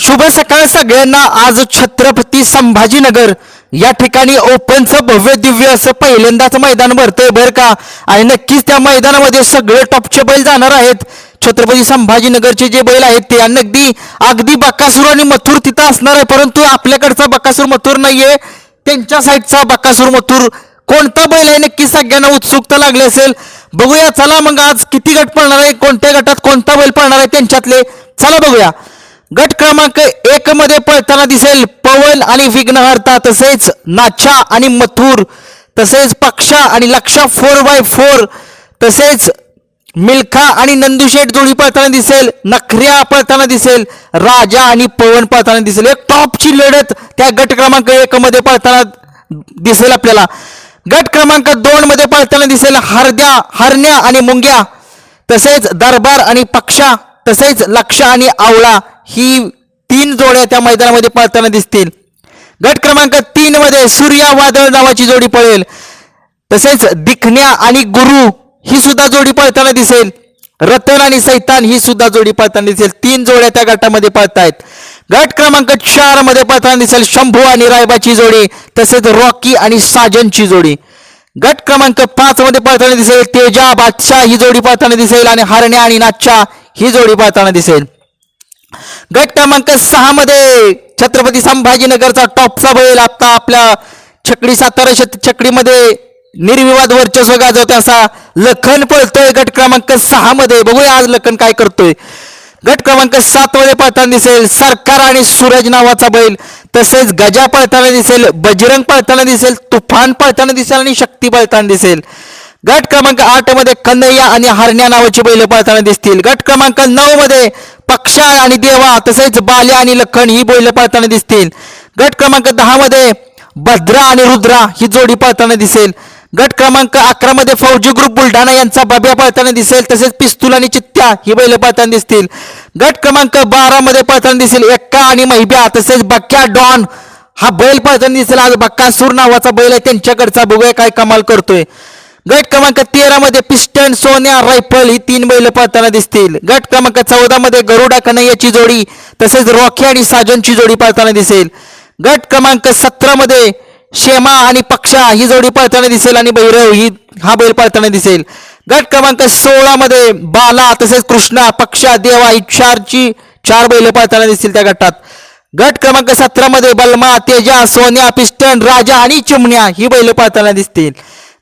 शुभ सकाळ सगळ्यांना. आज छत्रपती संभाजीनगर या ठिकाणी ओपनचं भव्य दिव्य असं पहिल्यांदाच मैदान भरतंय बरं का. आणि नक्कीच त्या मैदानामध्ये सगळे टॉपचे बैल जाणार आहेत. छत्रपती संभाजीनगरचे जे बैल आहेत ते अगदी अगदी बकासूर आणि मथुर तिथं असणार आहे. परंतु आपल्याकडचा बकासूर मथुर नाहीये. त्यांच्या साईडचा बकासूर मथुर कोणता बैल आहे? नक्की सगळ्यांना उत्सुकता लागली असेल. बघूया चला मग आज किती गट पळणार आहे कोणत्या गटात कोणता बैल पळणार आहे त्यांच्यातले. चला बघूया. गट क्रमांक एक मध्ये पळताना दिसेल पवन आणि विघ्नहर्ता तसेच नाचा आणि मथुर तसेच पक्षा आणि लक्षा फोर बाय फोर तसेच मिल्खा आणि नंदुशेठ जोडी पळताना दिसेल नखऱ्या पळताना दिसेल राजा आणि पवन पळताना दिसेल. एक टॉपची लढत त्या गट क्रमांक एक मध्ये पळताना दिसेल आपल्याला. गट क्रमांक दोन मध्ये पळताना दिसेल हरद्या हरण्या आणि मुंग्या तसेच दरबार आणि पक्षा तसेच लक्ष आणि आवळा. ही तीन जोड्या त्या मैदानामध्ये पळताना दिसतील. गट क्रमांक तीन मध्ये सूर्या वादळ नावाची जोडी पळेल. तसेच दिखण्या आणि गुरु ही सुद्धा जोडी पळताना दिसेल. रतन आणि सैतान ही सुद्धा जोडी पळताना दिसेल. तीन जोड्या त्या गटामध्ये पळतायत. गट क्रमांक चारमध्ये पळताना दिसेल शंभू आणि रायबाची जोडी तसेच रॉकी आणि साजनची जोडी. गट क्रमांक पाच मध्ये पळताना दिसेल तेजा बादशाह ही जोडी पळताना दिसेल आणि हरण्या आणि नाच्छा ही जोडी पळताना दिसेल. गट क्रमांक सहा मध्ये छत्रपती संभाजीनगरचा टॉपचा बैल आता आपल्या छकडी सातारा छकडीमध्ये निर्विवाद वर्चस्व गाजवते असा लखन पळतोय गट क्रमांक सहा मध्ये. बघूया आज लखन काय करतोय. गट क्रमांक सात मध्ये पळताना दिसेल सरकार आणि सूरज नावाचा बैल. तसेच गजा पळताना दिसेल बजरंग पळताना दिसेल तुफान पळताना दिसेल आणि शक्ती पळताना दिसेल. गट क्रमांक आठमध्ये कन्हैया आणि हरण्या नावाची बैल पळताना दिसतील. गट क्रमांक नऊ मध्ये पक्षा आणि देवा तसेच बाल्या आणि लखन ही बैल पळताना दिसतील. गट क्रमांक दहा मध्ये भद्रा आणि रुद्रा ही जोडी पळताना दिसेल. गट क्रमांक अकरा मध्ये फौजी ग्रुप बुलढाणा यांचा बब्या पळताना दिसेल तसेच पिस्तूल आणि चित्त्या ही बैल पळताना दिसतील. गट क्रमांक बारा मध्ये पळताना दिसेल एक्का आणि महिब्या तसेच बक्या डॉन हा बैल पळताना दिसेल. आज बक्का सूर नावाचा बैल आहे त्यांच्याकडचा बघूया काय कमाल करतोय. गट क्रमांक तेरा मध्ये पिस्टन सोन्या रायफल ही तीन बैल पळताना दिसतील. गट क्रमांक चौदा मध्ये गरुडा कन्हैयाची जोडी तसेच रॉकी आणि साजनची जोडी पळताना दिसेल. गट क्रमांक सतरा मध्ये शेमा आणि पक्षा ही जोडी पळताना दिसेल आणि भैरव ही हा बैल पळताना दिसेल. गट क्रमांक सोळा मध्ये बाला तसेच कृष्णा पक्षा देवा ही चारची चार बैल पळताना दिसतील त्या गटात. गट क्रमांक सतरा मध्ये बलमा तेजा सोन्या पिस्टन राजा आणि चिमण्या ही बैल पळताना दिसतील.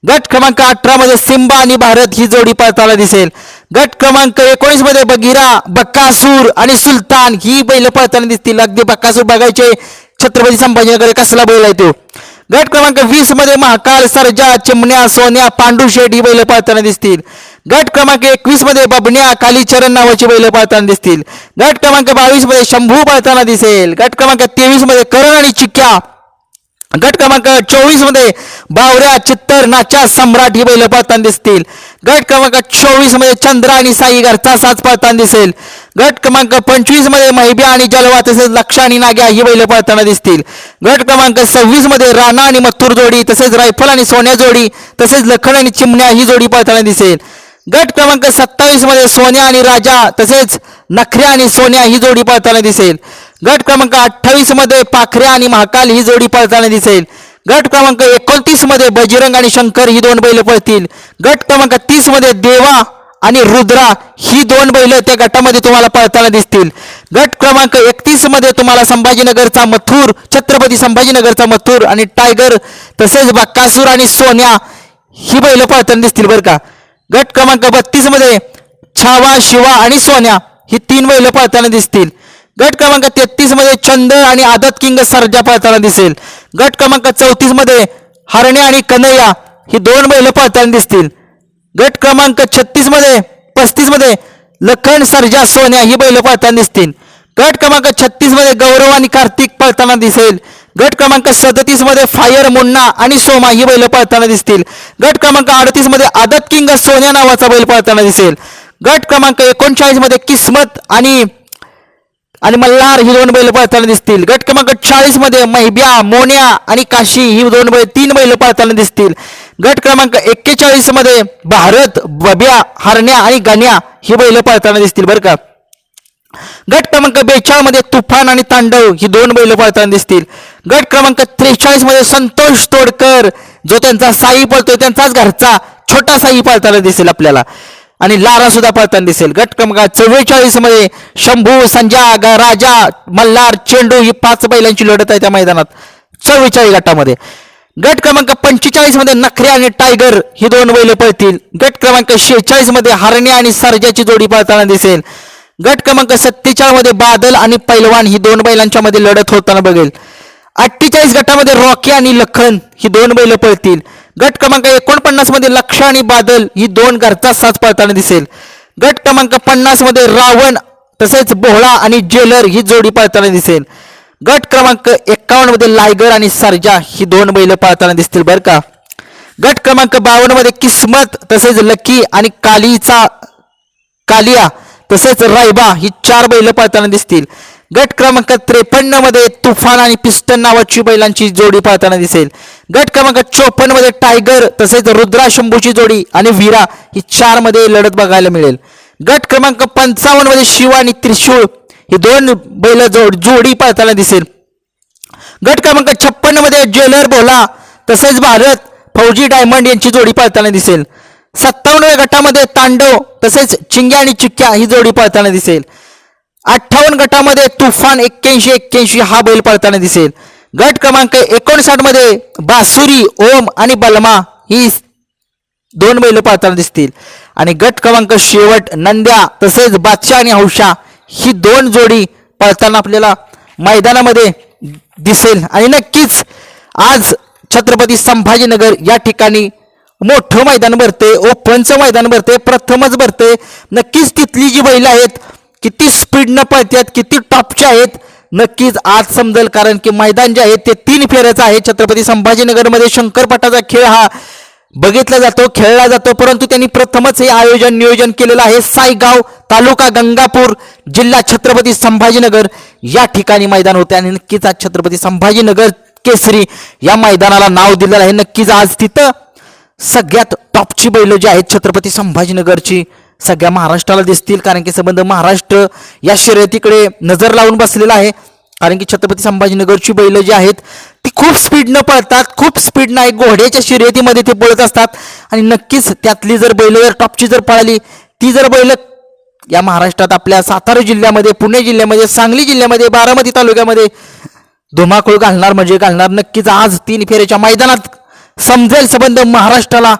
गट क्रमांक अठरा मध्ये सिम्बा आणि भारत ही जोडी पळताना दिसेल. गट क्रमांक एकोणीसमध्ये बगिरा बक्कासूर आणि सुलतान ही बैल पळताना दिसतील. अगदी बक्कासूर बघायचे. छत्रपती संभाजीनगर कसला बैल आहे तो. गट क्रमांक वीसमध्ये महाकाल सरजा चिमण्या सोन्या पांडुशेठ ही बैल पळताना दिसतील. गट क्रमांक एकवीसमध्ये बबण्या कालीचरण नावाची बैल पळताना दिसतील. गट क्रमांक बावीसमध्ये शंभू पळताना दिसेल. गट क्रमांक तेवीसमध्ये करण आणि चिक्क्या गट क्रमांक चोवीसमध्ये बावऱ्या चित्तर नाचा सम्राट ही बैल पळताना दिसतील. गट क्रमांक चोवीसमध्ये चंद्र आणि साई घरचा साज पळताना दिसेल. गट क्रमांक पंचवीसमध्ये महिब्या आणि जलवा तसेच लक्ष आणि नाग्या ही बैल पळताना दिसतील. गट क्रमांक सव्वीसमध्ये राणा आणि मथुर जोडी तसेच रायफल आणि सोन्या जोडी तसेच लखन आणि चिमण्या ही जोडी पळताना दिसेल. गट क्रमांक सत्तावीसमध्ये सोन्या आणि राजा तसेच नखऱ्या आणि सोन्या ही जोडी पळताना दिसेल. गट क्रमांक अठ्ठावीसमध्ये पाखऱ्या आणि महाकाल ही जोडी पळताना दिसेल. गट क्रमांक एकोणतीसमध्ये बजरंग आणि शंकर ही दोन बैल पळतील. गट क्रमांक तीसमध्ये देवा आणि रुद्रा ही दोन बैल त्या गटामध्ये तुम्हाला पळताना दिसतील. गट क्रमांक एकतीसमध्ये तुम्हाला संभाजीनगरचा मथुर छत्रपती संभाजीनगरचा मथुर आणि टायगर तसेच बक्कासूर आणि सोन्या ही बैल पळताना दिसतील बरं का. गट क्रमांक बत्तीसमध्ये छावा शिवा आणि सोन्या ही तीन बैल पळताना दिसतील. गट क्रमांक तेहतीसमध्ये छंद आणि आदत किंग सर्जा पळताना दिसेल. गट क्रमांक चौतीसमध्ये हरणे आणि कन्हैया ही दोन बैल पळताना दिसतील. गट क्रमांक छत्तीसमध्ये पस्तीसमध्ये लखन सर्जा सोन्या ही बैल पळताना दिसतील. गट क्रमांक छत्तीसमध्ये गौरव आणि कार्तिक पळताना दिसेल. गट क्रमांक सदतीसमध्ये फायर मुन्ना आणि सोमा ही बैल पळताना दिसतील. गट क्रमांक अडतीसमध्ये आदत किंग सोन्या नावाचा बैल पळताना दिसेल. गट क्रमांक एकोणचाळीसमध्ये किस्मत आणि आणि मल्हार ही दोन बैल पळताना दिसतील. गट क्रमांक चाळीसमध्ये महिब्या मोन्या आणि काशी ही दोन बैल तीन बैल पळताना दिसतील. गट क्रमांक एक्केचाळीसमध्ये भारत बब्या हरण्या आणि गण्या ही बैल पळताना दिसतील बरं का. गट क्रमांक बेचाळमध्ये तुफान आणि तांडव ही दोन बैल पळताना दिसतील. गट क्रमांक त्रेचाळीसमध्ये संतोष तोडकर जो त्यांचा साई पळतोय त्यांचाच घरचा छोटा साई पळताना दिसेल आपल्याला. आणि लारा सुद्धा पळताना दिसेल. गट क्रमांक चव्वेचाळीसमध्ये शंभू संजा ग- राजा मल्हार चेंडू ही पाच बैलांची लढत आहे त्या मैदानात. चव्वेचाळीस गटामध्ये. गट क्रमांक पंचेचाळीसमध्ये नखरे आणि टायगर ही दोन बैल पळतील. गट क्रमांक शेहेचाळीसमध्ये हरणे आणि सर्जाची जोडी पळताना दिसेल. गट क्रमांक सत्तेचाळीसमध्ये बादल आणि पैलवान ही दोन बैलांच्या मध्ये लढत होताना बघेल. अठ्ठेचाळीस गटामध्ये रॉकी आणि लखन ही दोन बैल पळतील. गट क्रमांक एकोणपन्नासमध्ये लक्ष आणि बादल ही दोन घरचा साथ पळताना दिसेल. गट क्रमांक पन्नासमध्ये रावण तसेच बोहळा आणि जेलर ही जोडी पळताना दिसेल. गट क्रमांक एक्कावन्नमध्ये लायगर आणि सर्जा ही दोन बैल पळताना दिसतील बरं का? गट क्रमांक बावन्नमध्ये किस्मत तसेच लकी आणि कालीचा कालिया तसेच रायबा ही चार बैल पळताना दिसतील. गट क्रमांक त्रेपन्नमध्ये तुफान आणि पिस्टन नावाची बैलांची जोडी पाहताना दिसेल. गट क्रमांक चोपन्नमध्ये टायगर तसेच रुद्रा शंभूची जोडी आणि वीरा ही चारमध्ये लढत बघायला मिळेल. गट क्रमांक पंचावन्नमध्ये शिव आणि त्रिशूळ ही दोन बैल जोड जोडी पाहताना दिसेल. गट क्रमांक छप्पन्नमध्ये ज्वेलर बोला तसेच भारत फौजी डायमंड यांची जोडी पाहताना दिसेल. सत्तावन्नव्या गटामध्ये तांडव तसेच चिंग्या आणि चिक्क्या ही जोडी पाहताना दिसेल. अठ्ठावन्न गटामध्ये तुफान एक्क्याऐंशी एक्क्याऐंशी हा बैल पळताना दिसेल. गट क्रमांक एकोणसाठमध्ये बासुरी ओम आणि बलमा ही दोन बैल पळताना दिसतील. आणि गट क्रमांक शेवट नंद्या तसेच बादशाह आणि हौशा ही दोन जोडी पळताना आपल्याला मैदानामध्ये दिसेल. आणि नक्कीच आज छत्रपती संभाजीनगर या ठिकाणी मोठं मैदान भरते ओपनचं मैदान भरते प्रथमच भरते नक्कीच तिथली जी बैल आहेत किती स्पीडनं पळतात किती टॉपच्या आहेत नक्कीच आज समजेल. कारण की मैदान जे आहे ते तीन फेऱ्याचं आहे. छत्रपती संभाजीनगरमध्ये शंकरपटाचा खेळ हा बघितला जातो खेळला जातो. परंतु त्यांनी प्रथमच हे आयोजन नियोजन केलेलं आहे. सायगाव तालुका गंगापूर जिल्हा छत्रपती संभाजीनगर या ठिकाणी मैदान होते. आणि नक्कीच आज छत्रपती संभाजीनगर केसरी या मैदानाला नाव दिलेलं आहे. नक्कीच आज तिथं सगळ्यात टॉपची बैल जी आहेत छत्रपती संभाजीनगरची सगळ्या महाराष्ट्राला दिसतील कारण की संबंध महाराष्ट्र या शर्यतीकडे नजर लावून बसलेला आहे. कारण की छत्रपती संभाजीनगरची बैल जी आहेत ती खूप स्पीडनं पळतात खूप स्पीडनं आहे घोड्याच्या शर्यतीमध्ये ते पळत असतात. आणि नक्कीच त्यातली जर बैल जर टॉपची जर पळाली ती जर बैल या महाराष्ट्रात आपल्या सातारा जिल्ह्यामध्ये पुणे जिल्ह्यामध्ये सांगली जिल्ह्यामध्ये बारामती तालुक्यामध्ये धुमाकूळ घालणार म्हणजे घालणार नक्कीच आज तीन फेऱ्याच्या मैदानात समजेल संबंध महाराष्ट्राला.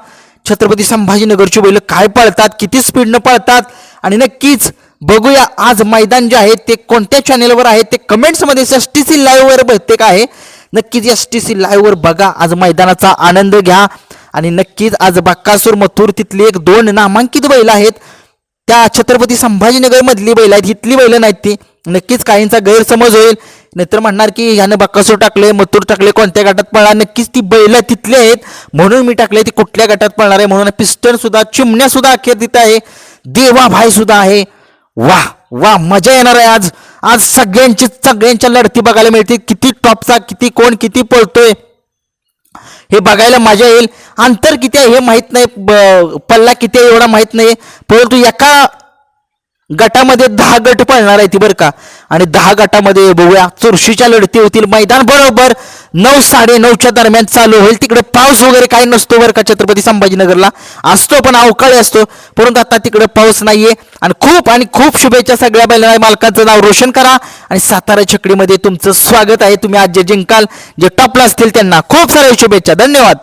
छत्रपती संभाजीनगरची बैल काय पळतात किती स्पीडनं पळतात? आणि नक्कीच बघूया आज मैदान जे आहे ते कोणत्या चॅनेलवर आहे ते कमेंट्समध्ये एस टी सी लाईव्हवर बहुतेक आहे. नक्कीच एस टी सी लाईव्हवर बघा आज मैदानाचा आनंद घ्या. आणि नक्कीच आज बक्कासूर मथुर तिथली एक दोन नामांकित बैल आहेत. त्या छत्रपती संभाजीनगरमधली बैल आहेत इथली बैल नाहीत ती. नक्कीच काहींचा गैरसमज होईल. नाहीतर म्हणणार की ह्यानं बक्कासूर टाकले मथुर टाकले कोणत्या गटात पळणार? नक्कीच ती बैल तिथली आहेत. म्हणून मी टाकले ती कुठल्या गटात पळणार आहे? म्हणून पिस्टन सुद्धा चिमण्या सुद्धा अखेर तिथं आहे. देवा भाई सुद्धा आहे. वा वा मजा येणार आहे आज. आज सगळ्यांची सगळ्यांच्या लढती बघायला मिळते किती टॉपचा किती कोण किती पळतोय. हे बघायला मजा येईल. अंतर किती आहे हे माहीत नाही. ब- पल्ला किती आहे एवढा माहीत नाही. परंतु एका गटामध्ये दहा गट पळणार आहे ती बरं का. आणि दहा गटामध्ये बघूया चुरशीच्या लढती होतील मैदान बरोबर. नऊ साडे नऊच्या दरम्यान चालू होईल. तिकडे पाऊस वगैरे काही नसतो बरं का छत्रपती संभाजीनगरला. असतो पण अवकाळी असतो. परंतु आता तिकडे पाऊस नाहीये. आणि खूप आणि खूप शुभेच्छा सगळ्या बैला मालकांचं नाव रोशन करा. आणि सातारा छकडीमध्ये तुमचं स्वागत आहे. तुम्ही आज जे जिंकाल जे टॉपला असतील त्यांना खूप साऱ्या शुभेच्छा. धन्यवाद.